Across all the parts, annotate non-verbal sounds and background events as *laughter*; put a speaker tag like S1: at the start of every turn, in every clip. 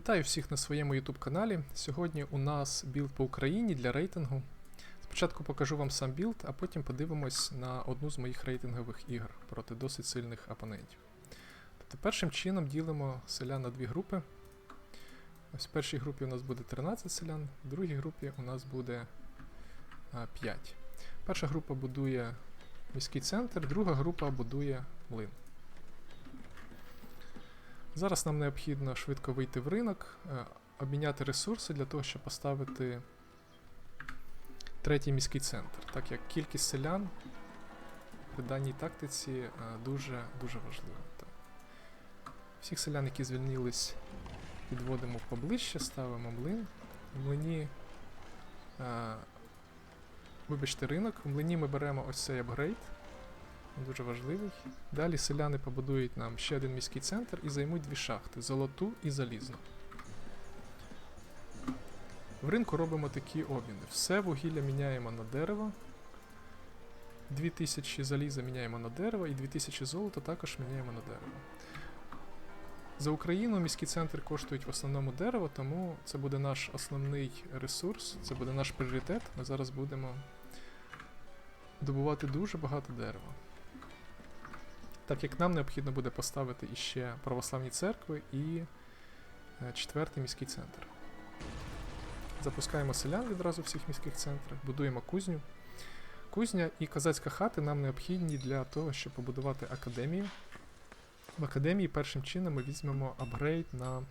S1: Вітаю всіх на своєму YouTube каналі. Сьогодні у нас білд по Україні для рейтингу. Спочатку покажу вам сам білд, а потім подивимось на одну з моїх рейтингових ігор проти досить сильних опонентів. Тобто першим чином ділимо селян на дві групи. Ось в першій групі у нас буде 13 селян, в другій групі у нас буде 5. Перша група будує міський центр, друга група будує млин. Зараз нам необхідно швидко вийти в ринок, е, обміняти ресурси для того, щоб поставити третій міський центр, так як кількість селян при даній тактиці е, дуже дуже важлива. Так. Всіх селян, які звільнились, підводимо поближче, ставимо млин. В млині, е, вибачте, ринок. В млині ми беремо ось цей апгрейд. Дуже важливий. Далі селяни побудують нам ще один міський центр і займуть дві шахти золоту і залізну. В ринку робимо такі обміни. Все вугілля міняємо на дерево. 2000 заліза міняємо на дерево і 2000 золота також міняємо на дерево. За Україну міські центри коштують в основному дерево, тому це буде наш основний ресурс, це буде наш пріоритет. Ми зараз будемо добувати дуже багато дерева так як нам необхідно буде поставити іще православні церкви і е, четвертий міський центр. Запускаємо селян відразу всіх міських центрах, будуємо кузню. Кузня і козацька хати нам необхідні для того, щоб побудувати академію. В академії першим чином ми візьмемо апгрейд на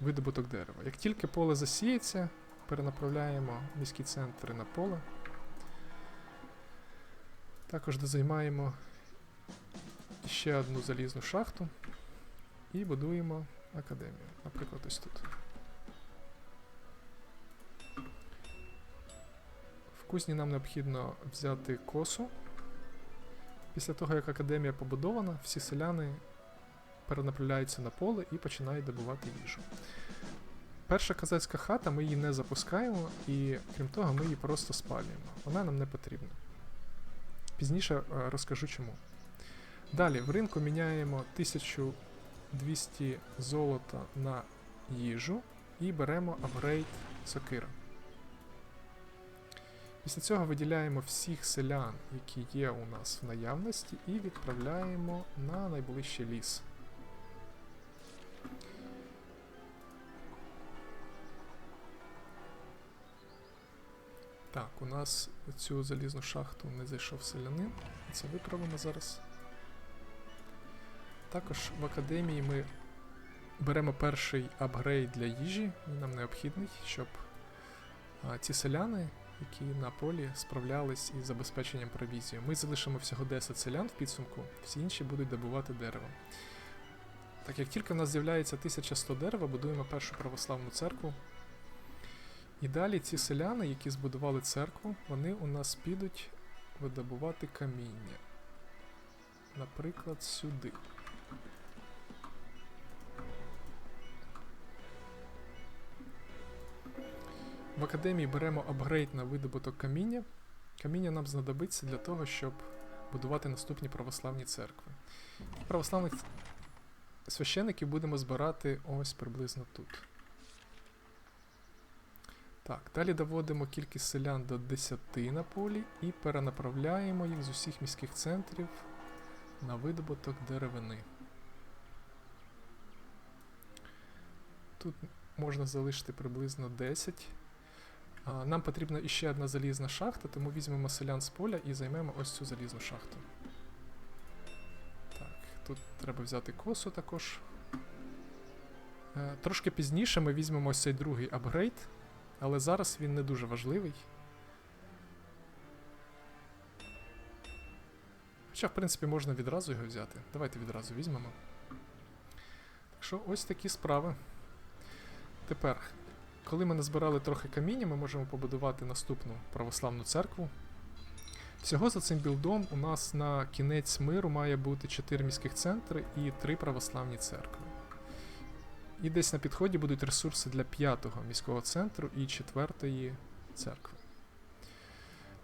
S1: видобуток дерева. Як тільки поле засіється, перенаправляємо міські центри на поле. Також дозаймаємо ще одну залізну шахту і будуємо академію. Наприклад, ось тут. В кузні нам необхідно взяти косу. Після того, як академія побудована, всі селяни перенаправляються на поле і починають добувати їжу. Перша казацька хата, ми її не запускаємо, і крім того, ми її просто спалюємо. Вона нам не потрібна. Пізніше е, розкажу чому. Далі в ринку міняємо 1200 золота на їжу і беремо апгрейд сокира. Після цього виділяємо всіх селян, які є у нас в наявності, і відправляємо на найближчий ліс. Так, у нас цю залізну шахту не зайшов селянин. Це виправимо зараз. Також в академії ми беремо перший апгрейд для їжі, він нам необхідний, щоб а, ці селяни, які на полі справлялись із забезпеченням провізією. Ми залишимо всього 10 селян в підсумку, всі інші будуть добувати дерево. Так як тільки в нас з'являється 1100 дерева, будуємо першу православну церкву. І далі ці селяни, які збудували церкву, вони у нас підуть видобувати каміння. Наприклад, сюди. В академії беремо апгрейд на видобуток каміння. Каміння нам знадобиться для того, щоб будувати наступні православні церкви. Православних священиків будемо збирати ось приблизно тут. Так, далі доводимо кількість селян до 10 на полі і перенаправляємо їх з усіх міських центрів на видобуток деревини. Тут можна залишити приблизно 10. Нам потрібна іще одна залізна шахта, тому візьмемо селян з поля і займемо ось цю залізну шахту. Так, тут треба взяти косу також. Е, Трошки пізніше ми візьмемо ось цей другий апгрейд, але зараз він не дуже важливий. Хоча, в принципі, можна відразу його взяти. Давайте відразу візьмемо. Так що ось такі справи. Тепер, коли ми назбирали трохи каміння, ми можемо побудувати наступну православну церкву. Всього за цим білдом у нас на кінець миру має бути 4 міських центри і 3 православні церкви. І десь на підході будуть ресурси для п'ятого міського центру і четвертої церкви.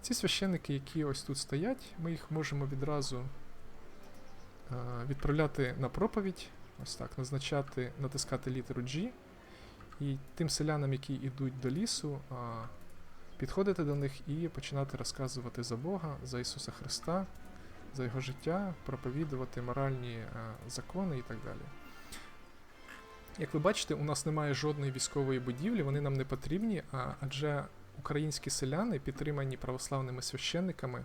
S1: Ці священники, які ось тут стоять, ми їх можемо відразу е, відправляти на проповідь ось так, назначати, натискати літеру G, і тим селянам, які йдуть до лісу, підходити до них і починати розказувати за Бога, за Ісуса Христа, за Його життя, проповідувати моральні е, закони і так далі. Як ви бачите, у нас немає жодної військової будівлі, вони нам не потрібні, адже українські селяни, підтримані православними священниками,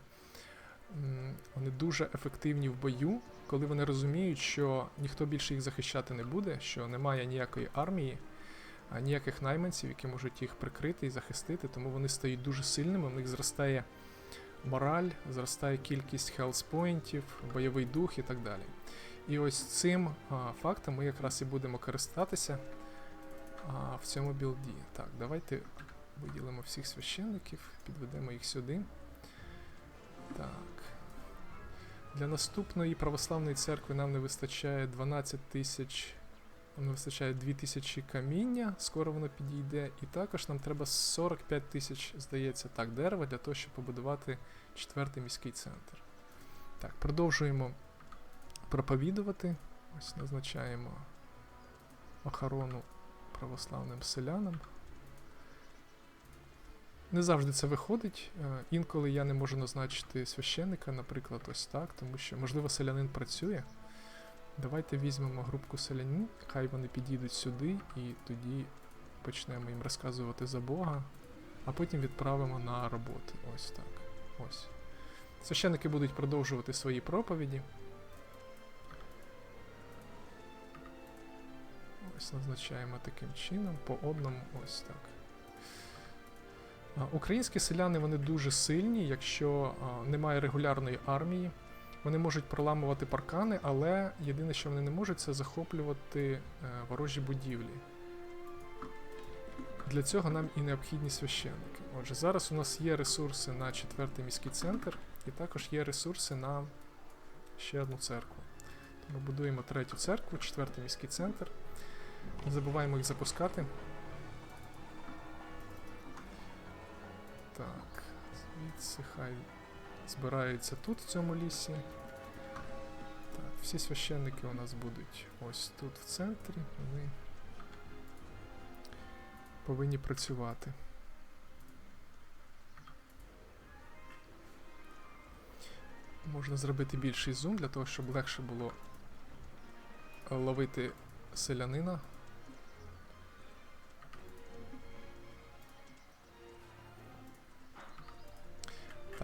S1: вони дуже ефективні в бою, коли вони розуміють, що ніхто більше їх захищати не буде, що немає ніякої армії, ніяких найманців, які можуть їх прикрити і захистити, тому вони стають дуже сильними, в них зростає мораль, зростає кількість хелспоінтів, бойовий дух і так далі. І ось цим а, фактом ми якраз і будемо користатися а, в цьому білді. Так, давайте виділимо всіх священників, підведемо їх сюди. Так. Для наступної православної церкви нам не вистачає 12 тисяч. Нам не вистачає 2 тисячі каміння, скоро воно підійде. І також нам треба 45 тисяч, здається, так, дерева для того, щоб побудувати четвертий міський центр. Так, продовжуємо проповідувати. Ось назначаємо охорону православним селянам. Не завжди це виходить. Е, Інколи я не можу назначити священника, наприклад, ось так, тому що, можливо, селянин працює. Давайте візьмемо групку селянин, хай вони підійдуть сюди, і тоді почнемо їм розказувати за Бога, а потім відправимо на роботу. Ось так. Ось. Священники будуть продовжувати свої проповіді. Ось назначаємо таким чином, по одному, ось так. Українські селяни вони дуже сильні, якщо немає регулярної армії. Вони можуть проламувати паркани, але єдине, що вони не можуть, це захоплювати е, ворожі будівлі. Для цього нам і необхідні священники. Отже, зараз у нас є ресурси на четвертий міський центр, і також є ресурси на ще одну церкву. Тому будуємо третю церкву, четвертий міський центр. Не забуваємо їх запускати. Так, звідси хай збираються тут, в цьому лісі. Так, всі священники у нас будуть ось тут в центрі. Вони повинні працювати. Можна зробити більший зум для того, щоб легше було ловити селянина.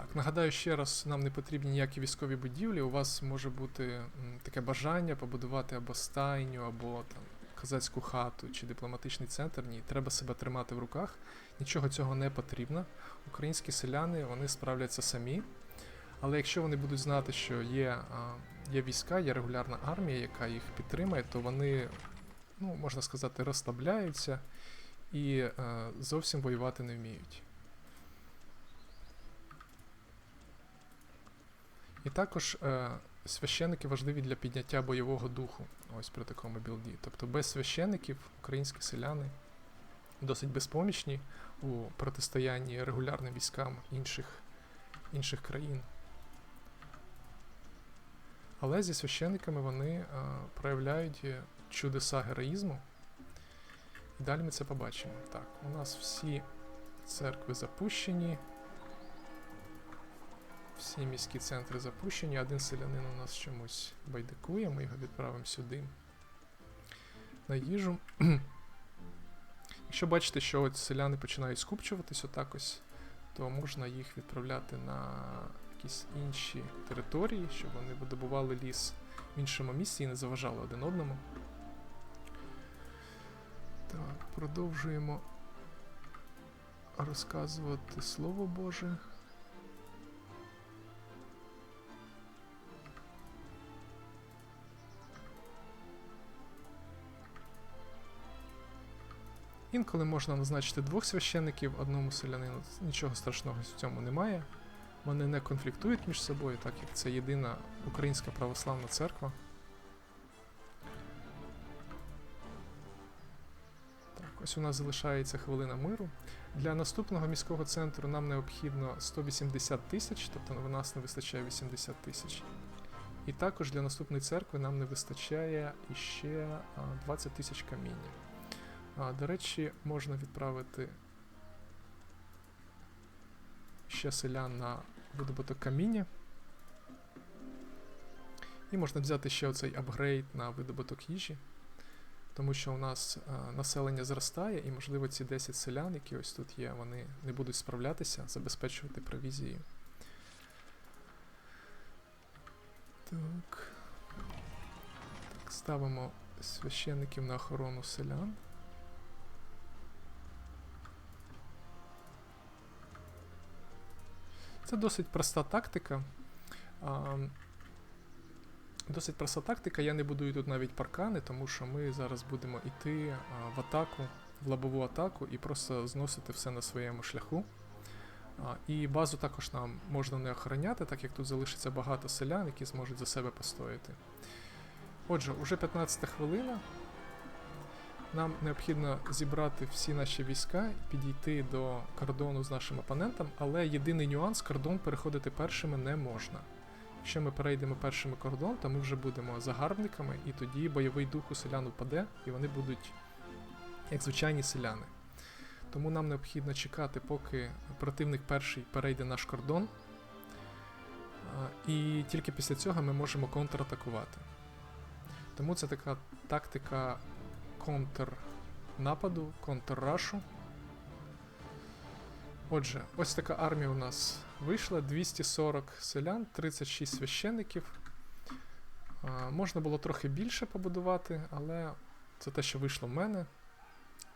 S1: Так, нагадаю ще раз, нам не потрібні ніякі військові будівлі. У вас може бути таке бажання побудувати або стайню, або там козацьку хату чи дипломатичний центр. Ні, треба себе тримати в руках. Нічого цього не потрібно. Українські селяни вони справляться самі. Але якщо вони будуть знати, що є, є війська, є регулярна армія, яка їх підтримує, то вони, ну, можна сказати, розслабляються і е, зовсім воювати не вміють. І також е, священники важливі для підняття бойового духу, ось при такому білді. Тобто без священиків українські селяни досить безпомічні у протистоянні регулярним військам інших, інших країн. Але зі священниками вони е, проявляють чудеса героїзму. І далі ми це побачимо. Так, у нас всі церкви запущені. Всі міські центри запущені. Один селянин у нас чомусь байдикує, ми його відправимо сюди. На їжу. *clears throat* Якщо бачите, що от селяни починають скупчуватись отак ось, то можна їх відправляти на якісь інші території, щоб вони видобували ліс в іншому місці і не заважали один одному. Так, продовжуємо розказувати Слово Боже. Інколи можна назначити двох священників одному селянину. Нічого страшного в цьому немає. Вони не конфліктують між собою, так як це єдина українська православна церква. Так, ось у нас залишається хвилина миру. Для наступного міського центру нам необхідно 180 тисяч, тобто у нас не вистачає 80 тисяч. І також для наступної церкви нам не вистачає іще 20 тисяч каміння. А, до речі, можна відправити ще селян на видобуток каміння. І можна взяти ще оцей апгрейд на видобуток їжі, тому що у нас а, населення зростає, і, можливо, ці 10 селян, які ось тут є, вони не будуть справлятися, забезпечувати провізією. Так. так. Ставимо священників на охорону селян. Це досить проста тактика. А, досить проста тактика. Я не будую тут навіть паркани, тому що ми зараз будемо йти в атаку, в лобову атаку і просто зносити все на своєму шляху. А, і базу також нам можна не охороняти, так як тут залишиться багато селян, які зможуть за себе постояти. Отже, уже 15 хвилина. Нам необхідно зібрати всі наші війська і підійти до кордону з нашим опонентом, але єдиний нюанс кордон переходити першими не можна. Якщо ми перейдемо першими кордон, то ми вже будемо загарбниками, і тоді бойовий дух у селян упаде, і вони будуть як звичайні селяни. Тому нам необхідно чекати, поки противник перший перейде наш кордон. І тільки після цього ми можемо контратакувати. Тому це така тактика контрнападу, контррашу. Отже, ось така армія у нас вийшла: 240 селян, 36 священників. А, Можна було трохи більше побудувати, але це те, що вийшло в мене.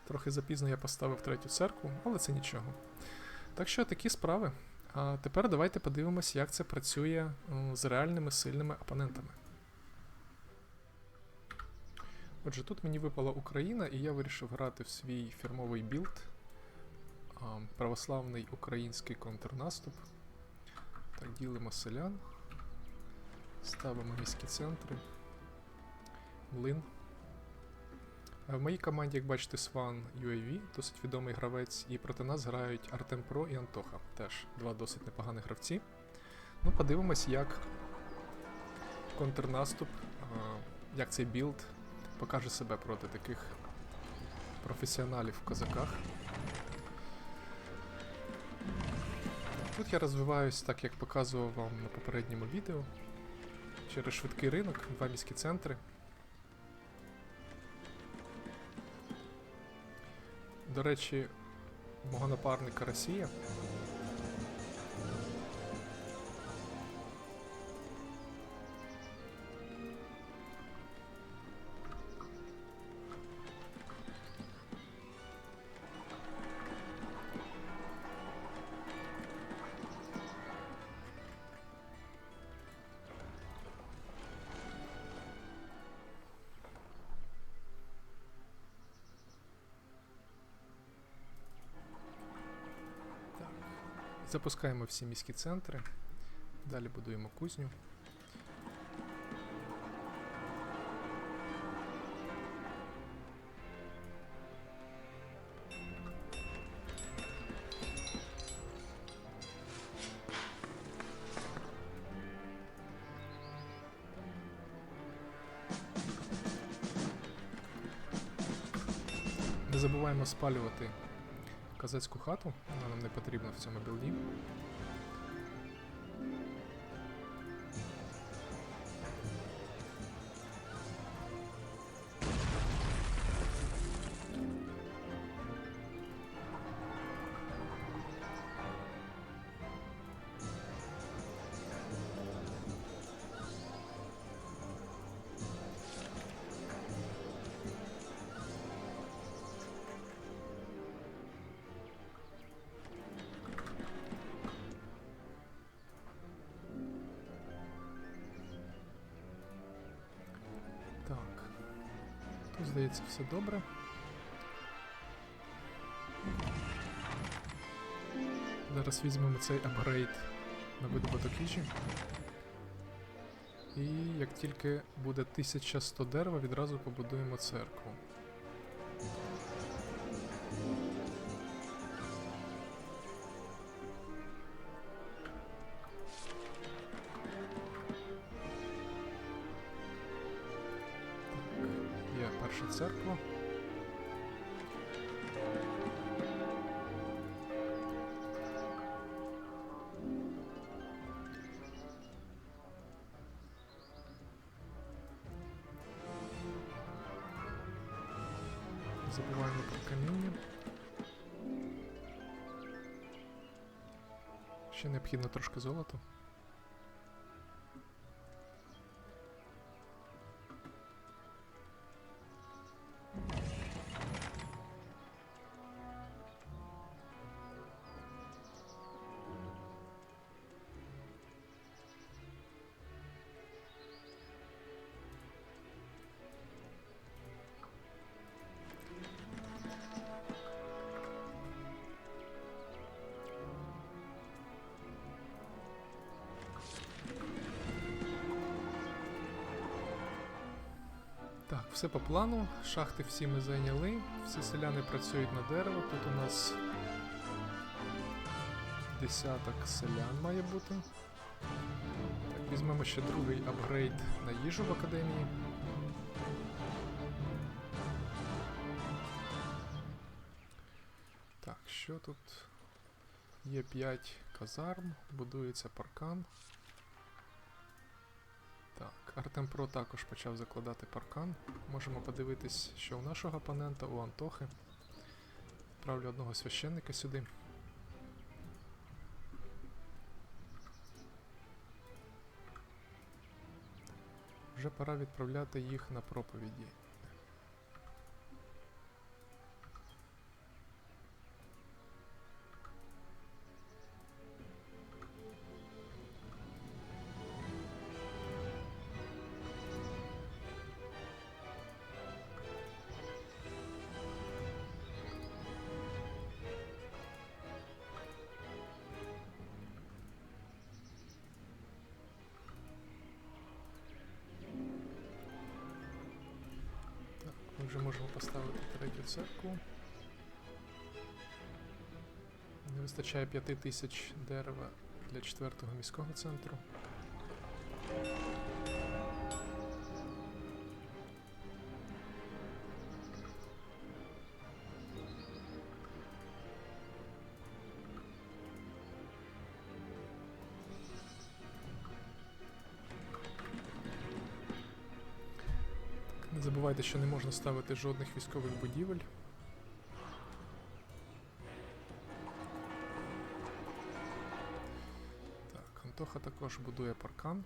S1: Трохи запізно я поставив третю церкву, але це нічого. Так що такі справи. А тепер давайте подивимось, як це працює з реальними сильними опонентами. Отже, тут мені випала Україна, і я вирішив грати в свій фірмовий білд. Православний український контрнаступ. Так, ділимо селян. Ставимо міські центри. Млин. Е, В моїй команді, як бачите, Swan UAV, досить відомий гравець, і проти нас грають Артем Про і Антоха. Теж два досить непоганих гравці. Ну, подивимось, як контрнаступ, е, як цей білд покаже себе проти таких професіоналів в козаках. Тут я розвиваюсь так, як показував вам на попередньому відео. Через швидкий ринок, два міські центри. До речі, мого напарника Росія. Запускаємо всі міські центри. Далі будуємо кузню. Не забуваємо спалювати козацьку хату, вона нам не потрібна в цьому білді. Здається, все добре. Зараз візьмемо цей апгрейд на видобуток їжі. І як тільки буде 1100 дерева, відразу побудуємо церкву. Забуваємо про каміння. Ще необхідно трошки золота. Так, все по плану. Шахти всі ми зайняли. Всі селяни працюють на дерево. Тут у нас десяток селян має бути. Так, візьмемо ще другий апгрейд на їжу в академії. Так, що тут? Є 5 казарм, будується паркан. Так, Артем Про також почав закладати паркан. Можемо подивитись, що у нашого опонента, у Антохи. Правлю одного священника сюди. Вже пора відправляти їх на проповіді. Вже можемо поставити третю церкву. Не вистачає 5 тисяч дерева для четвертого міського центру. Забувайте, що не можна ставити жодних військових будівель. Так, Антоха також будує паркан.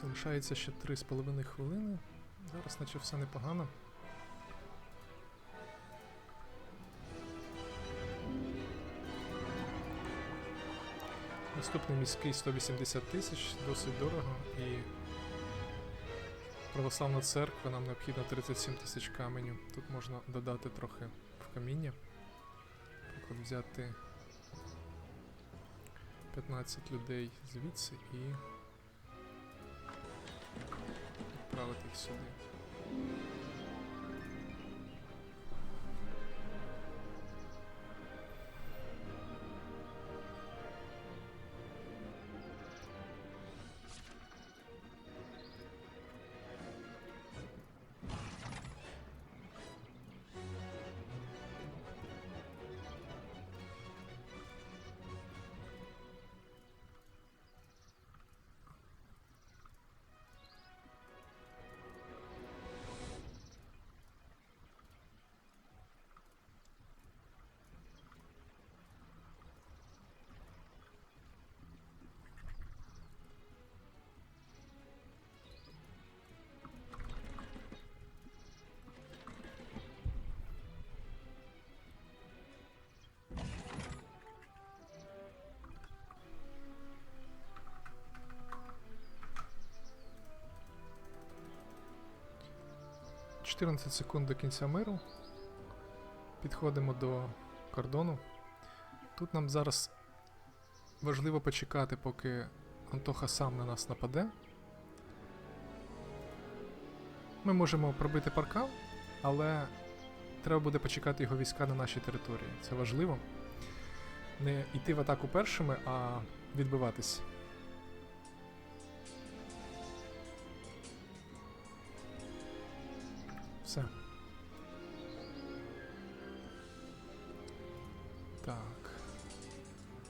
S1: Залишається ще 3,5 хвилини. Зараз наче все непогано. Наступний міський 180 тисяч, досить дорого і православна церква нам необхідно 37 тисяч каменю. Тут можна додати трохи в каміння. Наприклад, взяти 15 людей звідси і сюди. 14 секунд до кінця миру. Підходимо до кордону. Тут нам зараз важливо почекати, поки Антоха сам на нас нападе. Ми можемо пробити паркан, але треба буде почекати його війська на нашій території. Це важливо. Не йти в атаку першими, а відбиватись.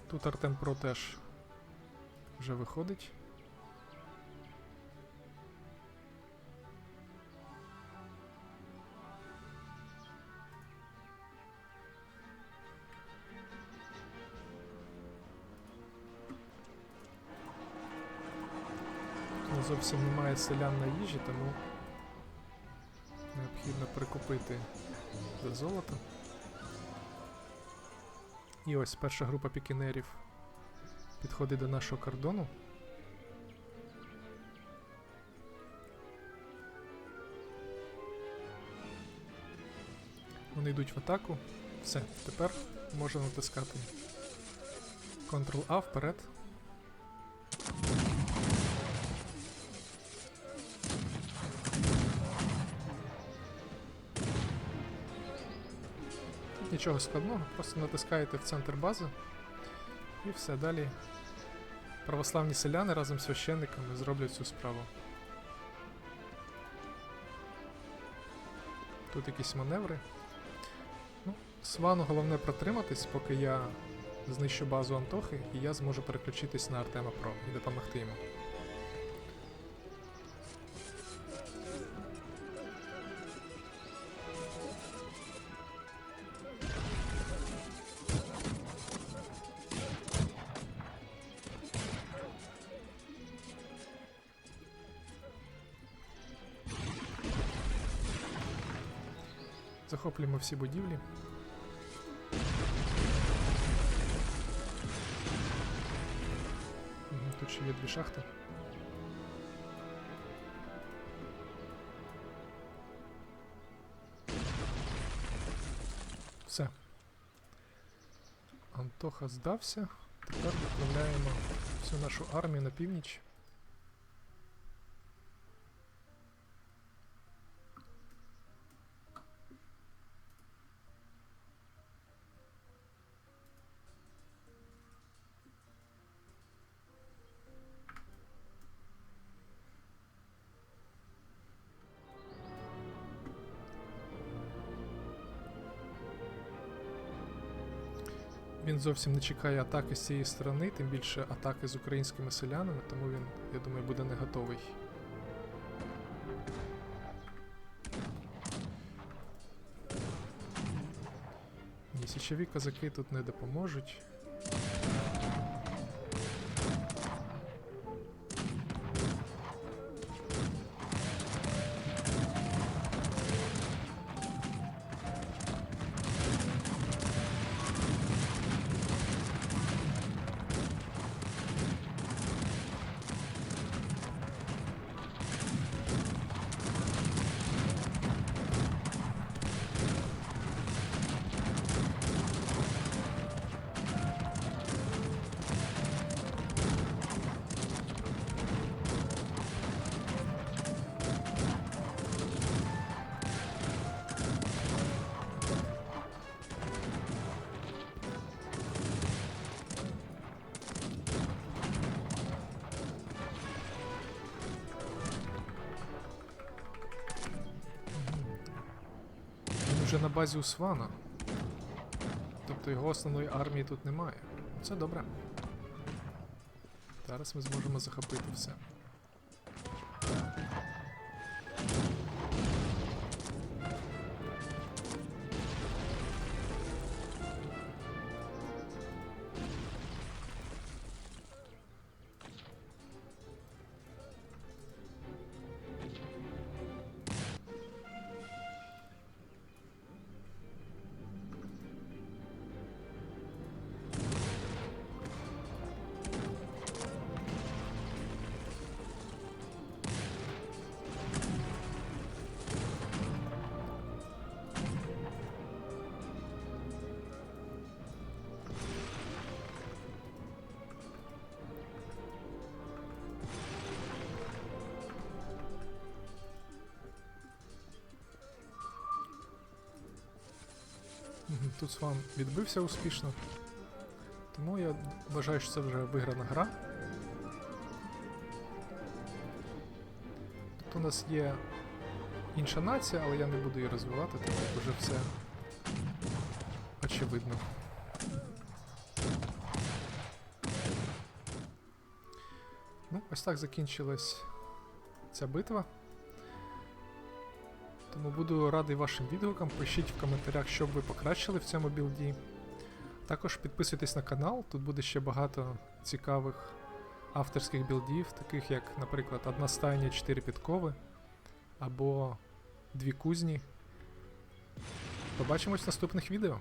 S1: Тут Артем Про теж вже виходить. Ну, зовсім немає селян на їжі, тому необхідно прикупити за золото. І ось перша група пікінерів підходить до нашого кордону. Вони йдуть в атаку. Все, тепер можна натискати Ctrl-A вперед. Нічого складного, просто натискаєте в центр бази і все далі. Православні селяни разом з священниками зроблять цю справу. Тут якісь маневри. Ну, Свану головне протриматись, поки я знищу базу Антохи, і я зможу переключитись на Артема Про і допомогти йому. Захоплюємо всі будівлі. Тут ще є дві шахти. Все. Антоха здався. Тепер відправляємо всю нашу армію на північ. Він зовсім не чекає атаки з цієї сторони, тим більше атаки з українськими селянами, тому він, я думаю, буде не готовий. Січові козаки тут не допоможуть. Вже на базі Усвана. Тобто його основної армії тут немає. Це добре. Зараз ми зможемо захопити все. Тут вам відбився успішно. Тому я вважаю, що це вже виграна гра. Тут у нас є інша нація, але я не буду її розвивати, так як вже все очевидно. Ну, ось так закінчилась ця битва. Тому буду радий вашим відгукам. Пишіть в коментарях, що б ви покращили в цьому білді. Також підписуйтесь на канал, тут буде ще багато цікавих авторських білдів, таких як, наприклад, одна стайня 4 підкови або дві кузні. Побачимось в наступних відео.